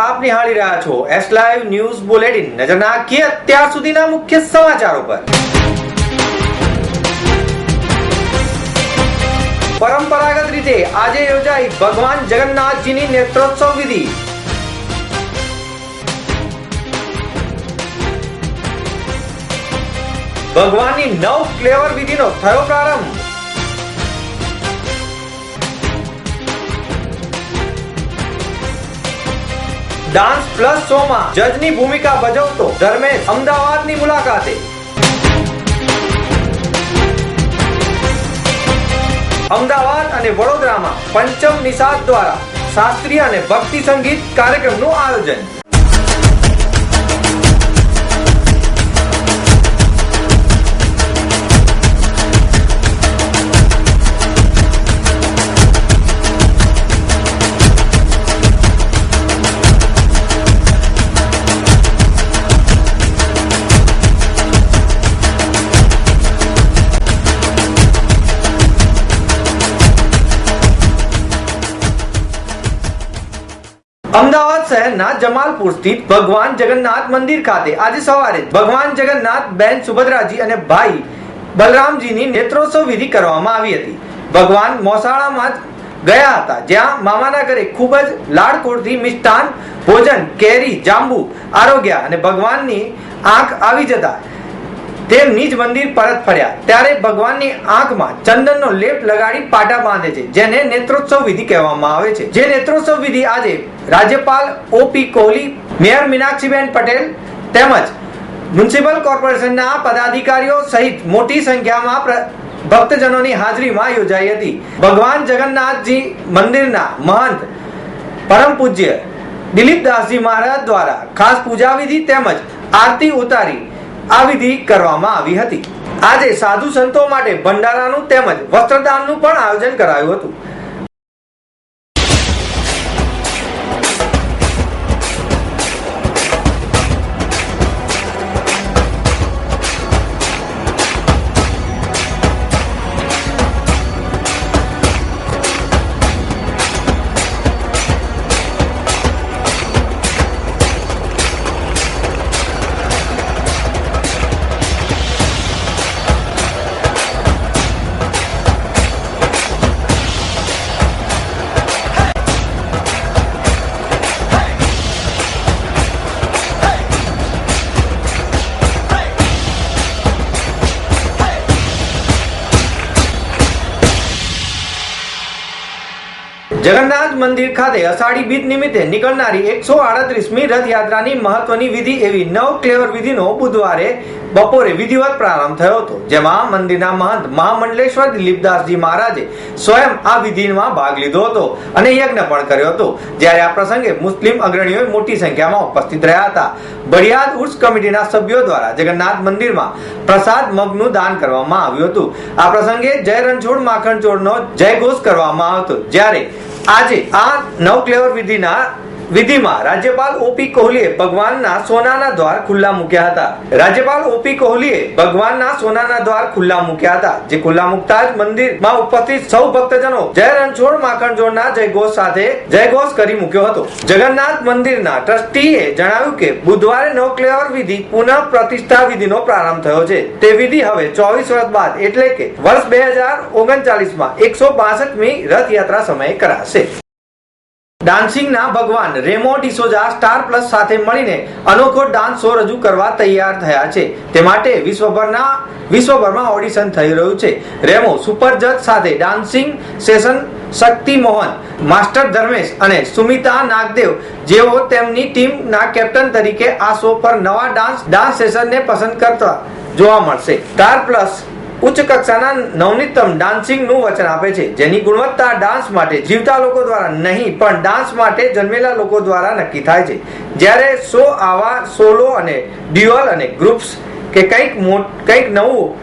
આપ નિહાળી રહ્યા છો એસ લાઈવ ન્યૂઝ બુલેટિન નજર નાખીએ અત્યાર સુધીના મુખ્ય સમાચારો પર. પરંપરાગત રીતે આજે યોજાઈ ભગવાન જગન્નાથજીની નેત્રોત્સવ વિધિ. ભગવાનની નવ ક્લેવર વિધિનો થયો પ્રારંભ. ડાન્સ પ્લસ શોમાં જજની ભૂમિકા ભજવતો ધર્મેશ, અમદાવાદની મુલાકાતે. અમદાવાદ અને વડોદરામાં પંચમ નિષાદ દ્વારા શાસ્ત્રીય અને ભક્તિ સંગીત કાર્યક્રમનું આયોજન. અમદાવાદ શહેરના જમાલપુર સ્થિત ભગવાન જગન્નાથ મંદિર ખાતે આજે સવારે ભગવાન જગન્નાથ, બેન સુભદ્રાજી અને ભાઈ બલરામજીની નેત્રોત્સવ વિધિ કરવામાં આવી હતી. ભગવાન મોસાળામાં ગયા હતા, જ્યાં મામાના ઘરે ખૂબ જ લાડકોડથી મિષ્ટાન ભોજન, કેરી, જાંબુ, આરોગ્ય અને ભગવાનની આંખ આવી જતા તે નિજ મંદિર પરત ફર્યા. ત્યારે ભગવાનની આંખમાં ચંદનનો લેપ લગાડી પાટા બાંધે છે, જેને નેત્રોત્સવ વિધિ કહેવામાં આવે છે. જે નેત્રોત્સવ વિધિ આજે રાજ્યપાલ ઓપી કોહલી, મેયર મીનાક્ષીબેન પટેલ તેમજ મ્યુનિસિપલ કોર્પોરેશનના પદાધિકારીઓ સહિત મોટી સંખ્યામાં ભક્તજનોની હાજરીમાં યોજાઈ હતી. ભગવાન જગન્નાથજી મંદિરના મહંત પરમ પૂજ્ય દિલીપદાસજી મહારાજ દ્વારા ખાસ પૂજા વિધિ તેમજ આરતી ઉતારી આ વિધિ કરવામાં આવી હતી. આજે સાધુ સંતો માટે ભંડારાનું તેમજ વસ્ત્રદાનનું પણ આયોજન કરાયું હતું. જગન્નાથ મંદિર ખાતે અષાઢી બીજ નિમિત્તે નીકળનારી એકસો આડત્રીસમી રથયાત્રાની મહત્વની વિધિ એવી નવ ક્લેવર વિધિનો બુધવારે બપોરે વિધિવત પ્રારંભ થયો હતો, જેમાં મંદિરના મહંત મહામંડલેશ્વર દિલીપદાસજી મહારાજે સ્વયં આ વિધિમાં ભાગ લીધો હતો અને યજ્ઞ પણ કર્યો હતો. જ્યારે આ પ્રસંગે મુસ્લિમ અગ્રણીઓ મોટી સંખ્યામાં ઉપસ્થિત રહ્યા હતા. બળિયાદ ઉર્સ કમિટીના સભ્યો દ્વારા જગન્નાથ મંદિરમાં પ્રસાદ મગનું દાન કરવામાં આવ્યું હતું. આ પ્રસંગે જય રણછોડ માખણચોડનો જયઘોષ કરવામાં આવતો. જ્યારે આજે આ નવ ક્લેવર વિધિના વિધિમાં રાજ્યપાલ ઓપી કોહલીએ ભગવાનના સોનાના દ્વાર ખુલ્લા મૂક્યા હતા. રાજ્યપાલ ઓપી કોહલીએ ભગવાનના સોનાના દ્વાર ખુલ્લા મૂક્યા હતા, જે ખુલ્લા મૂકતા જ મંદિરમાં ઉપસ્થિત સૌ ભક્તજનો જય રણછોડ માખણજોડના જયઘોષ સાથે જયઘોષ કરી મૂક્યો હતો. જગન્નાથ મંદિરના ટ્રસ્ટીએ જણાવ્યું કે બુધવારે ક્લેવર વિધિ પુનઃ પ્રતિષ્ઠા વિધિનો પ્રારંભ થયો છે. તે વિધિ હવે ચોવીસ વર્ષ બાદ એટલે કે વર્ષ બે હજાર ઓગણચાલીસમાં એકસો બાસઠમી રથયાત્રા સમયે કરાશે. ડાન્સિંગના ભગવાન રેમો ડિસોઝા સ્ટાર પ્લસ સાથે મળીને અનોખો ડાન્સ શો રજૂ કરવા તૈયાર થયા છે. તે માટે વિશ્વભરના, વિશ્વભરમાં ઓડિશન થઈ રહ્યું છે. રેમો સુપર જજ સાથે dancing session Shakti Mohan master Dharmesh અને સુમિતા નાગદેવ જેઓ તેમની ટીમના કેપ્ટન તરીકે આ શો પર નવા ડાન્સ ડાન્સ સેશનને પસંદ કરતા જોવા મળશે. સ્ટાર પ્લસ ઉચ્ચ કક્ષાના નવનીતમ ડાન્સિંગનું વચન આપે છે, જેની ગુણવત્તા ડાન્સ માટે જીવતા લોકો દ્વારા નહીં, પણ ડાન્સ માટે જન્મેલા લોકો દ્વારા નક્કી થાય છે. જ્યારે સો આવા સોલો અને ડ્યુઅલ અને ગ્રુપ્સ કે કંઈક કંઈક નવું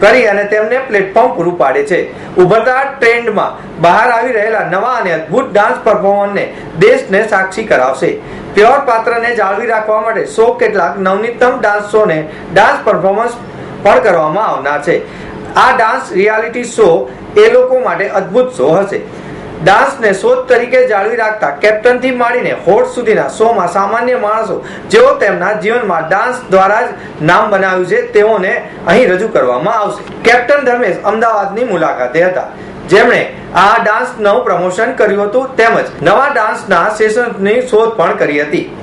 કરી અને તેમને પ્લેટફોર્મ પૂરું પાડે છે. ઉભરતા ટ્રેન્ડમાં બહાર આવી રહેલા નવા અને અદ્ભુત ડાન્સ પરફોર્મન્સને દેશને સાક્ષી કરાવશે. પ્યોર પાત્રને જાળવી રાખવા માટે સો કેટલાક નવનીતમ ડાન્સ શોને ડાન્સ પરફોર્મન્સ પણ કરવામાં આવનાર છે. આ ડાન્સ રિયાલિટી શો એ લોકો માટે અદ્ભુત શો હશે. ડાન્સને શોધ તરીકે જાળવી રાખતા કેપ્ટનથી માંડીને હોટ સુધીના શોમાં સામાન્ય માણસો જેઓ તેમના જીવનમાં ડાન્સ દ્વારા જ નામ બનાવ્યું છે, તેઓને અહીં રજૂ કરવામાં આવશે. કેપ્ટન ધર્મેશ અમદાવાદની મુલાકાતે હતા. જેમણે આ ડાન્સનું પ્રમોશન કર્યું હતું, તેમજ નવા ડાન્સના સેશનની શોધ પણ કરી હતી.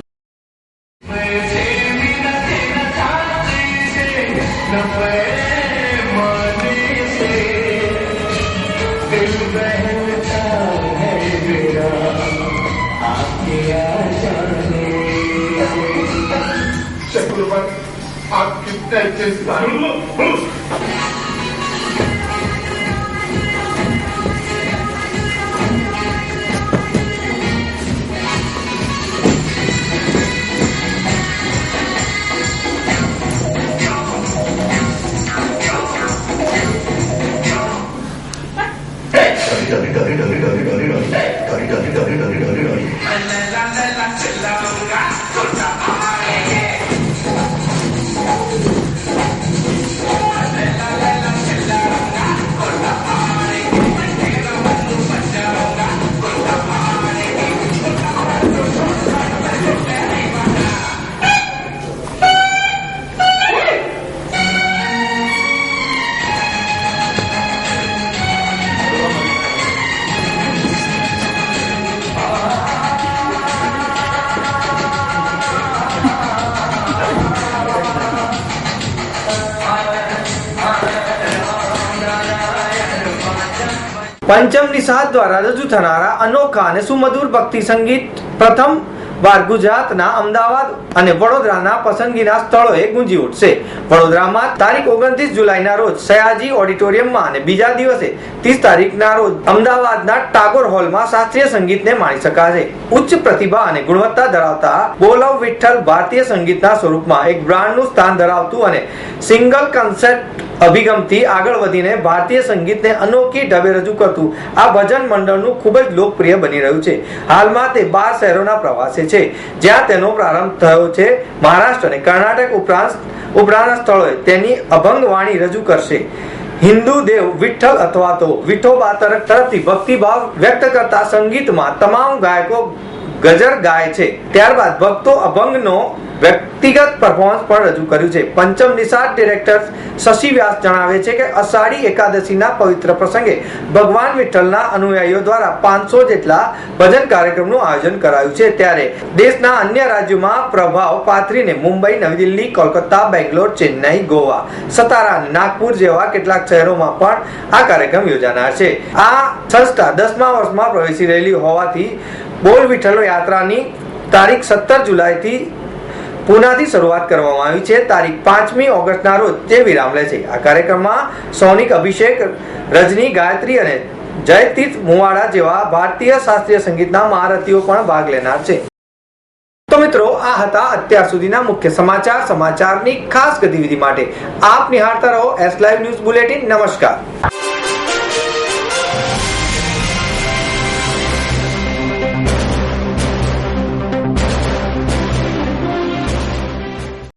Aktifte kesin. પંચમ નિષાદ દ્વારા રજૂ થનારા અનોખા અને સુમધુર ભક્તિ સંગીત પ્રથમ વાર ગુજરાતના અમદાવાદ અને વડોદરાના પસંદગીના સ્થળોએ ગુંજી ઉઠશે. વડોદરામાં તારીખ ઓગણત્રીસ જુલાઈના રોજ સયાજી ઓડિટોરિયમમાં અને બીજા દિવસે ત્રીસ તારીખના રોજ અમદાવાદના ટાગોર હોલમાં શાસ્ત્રીય સંગીતને માણી શકાશે. ઉચ્ચ પ્રતિભા અને ગુણવત્તા ધરાવતા બોલવ વિઠ્ઠલ ભારતીય સંગીતના સ્વરૂપમાં એક બ્રાન્ડનું સ્થાન ધરાવતું અને સિંગલ કન્સર્ટ અભિગમથી આગળ વધીને ભારતીય સંગીતને અનોખી ઢબે રજૂ કરતું આ ભજન મંડળનું ખૂબ જ લોકપ્રિય બની રહ્યું છે. હાલમાં તે બાર શહેરોના પ્રવાસે છે. જ્યાં તેનો પ્રારંભ થયો છે. મહારાષ્ટ્ર અને કર્ણાટક ઉપરાંત ઉપરાંત સ્થળોએ તેની અભંગ વાણી રજૂ કરશે. હિન્દુ દેવ વિઠ્ઠલ અથવા તો વિઠોબા તરફ તરફથી ભક્તિભાવ વ્યક્ત કરતા સંગીતમાં તમામ ગાયકો ગજર ગાય છે. ત્યારબાદ ભક્તો અભંગનો વ્યક્તિગત પરફોર્મન્સ પણ રજૂ કર્યું છે. પંચમ નિષાદ ડિરેક્ટર શશી વ્યાસ જણાવે છે કે અષાઢી એકાદશીના પવિત્ર પ્રસંગે ભગવાન વિઠ્ઠલના અનુયાયીઓ દ્વારા પાંચસો જેટલા ભજન કાર્યક્રમનું આયોજન કરાયું છે. ત્યારે દેશના અન્ય રાજ્યોમાં પ્રભાવ પાથરીને મુંબઈ, નવી દિલ્હી, કોલકાતા, બેંગ્લોર, ચેન્નઈ, ગોવા, સતારા નાગપુર જેવા કેટલાક શહેરોમાં પણ આ કાર્યક્રમ યોજાનાર છે. આ સંસ્થા દસમા વર્ષમાં પ્રવેશી રહેલી હોવાથી બોલ વિઠ્ઠલ યાત્રાની તારીખ સત્તર જુલાઈથી પુનાથી શરૂઆત કરવામાં આવી છે. તારીખ પાંચમી ઓગસ્ટના રોજ તે વિરામ લે છે. આ કાર્યક્રમમાં સોનિક અભિષેક, રજની ગાયત્રી અને જયતીર્થ મુવાડા જેવા ભારતીય શાસ્ત્રીય સંગીતના મહારથીઓ પણ ભાગ લેનાર છે. તો મિત્રો, આ હતા અત્યાર સુધીના મુખ્ય સમાચાર. સમાચારની ખાસ ગતિવિધિ માટે આપ નિહાળતા રહો એસ લાઈવ ન્યૂઝ બુલેટિન નમસ્કાર.